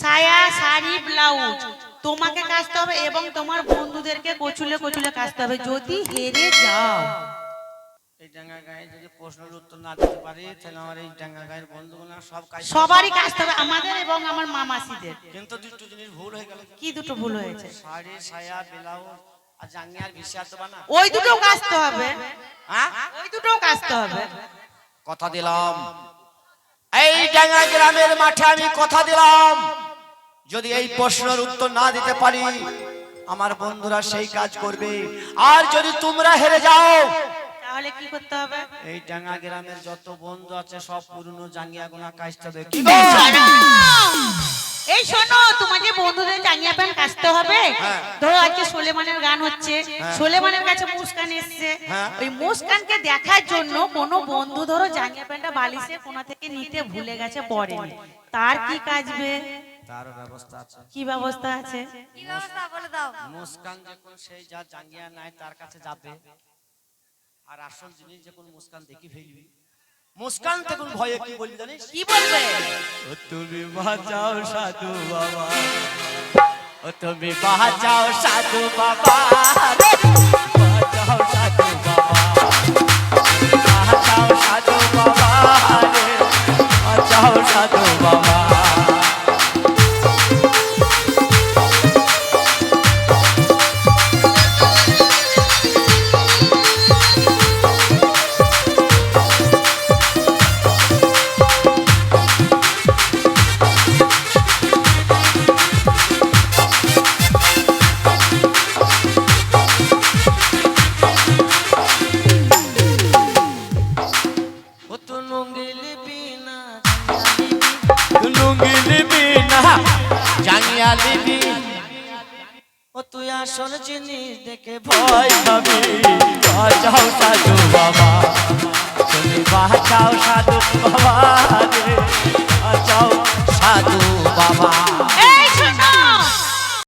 সায়া শাড়ি ব্লাউজ। তোমাকে কাচতে হবে এবং তোমার বন্ধুদেরকে কচুলে কচুলে কাচতে হবে। যদি হেরে যাও। এই ডাঙ্গা গায়ে যদি প্রশ্নের উত্তর না দিতে পারি তাহলে আমার এই ডাঙ্গা গায়ের বন্ধুগুলো সব কাজ সবারই হবে আমাদের এবং আমার কিন্তু দুটো জিনিস ভুল হয়ে গেল। কি দুটো ভুল হয়েছে? শাড়ি ব্লাউজ আর জাঙ্গিয়ার আর দেবা না? ওই দুটো হবে। হ্যাঁ ওই দুটো কাচতে হবে। কথা দিলাম। এই ডাঙ্গা গ্রামের মাঠে আমি কথা দিলাম। যদি এই প্রশ্নের উত্তর না দিতে পারি আমার বন্ধুরা সেই কাজ করবে। আর যদি তোমরা হেরে যাও তাহলে কি করতে হবে? এই ডাঙ্গা গ্রামের যত বন্ধু আছে সব পুরনো জাঙ্গিয়া গোনা কাজটা দেখি এই শোনো তোমাকে বন্ধুদের জাঙ্গিয়া প্যান্ট কাচতে হবে হ্যাঁ। ধরো আজকে সোলেমানের গান হচ্ছে সোলেমানের কাছে মুস্কান এসছে। হ্যাঁ। ওই মুস্কানকে দেখার জন্য কোনো বন্ধু ধরো জাঙ্গিয়া প্যান্টটা বালিশে কোনা থেকে নিতে ভুলে গেছে পরে তার কি কাজবে তার ব্যবস্থা আছে। কি ব্যবস্থা আছে? কি ব্যবস্থা বলে দাও। মুস্কান যখন সেই যা জাঙ্গিয়া নাই তার কাছে যাবে। আর আসল জিনিস যখন মুস্কান দেখি ফেলবি মুস্কান তখন ভয়ে কি বলবি জানিস? কি বলবে? ও তুমি বাঁচাও সাধু বাবা। ও তুমি বাঁচাও সাধু বাবা। বাঁচাও সাধু বাবা। বাঁচাও সাধু বাবা। বাঁচাও সাধু বাবা। লুঙ্গি নিবি না জাঙ্গিয়া নিবি ও তুই আসল জিনিস দেখে ভয় পাবি। বাঁচাও সাধু বাবা। তুমি বাঁচাও সাধু বাবা রে। বাঁচাও সাধু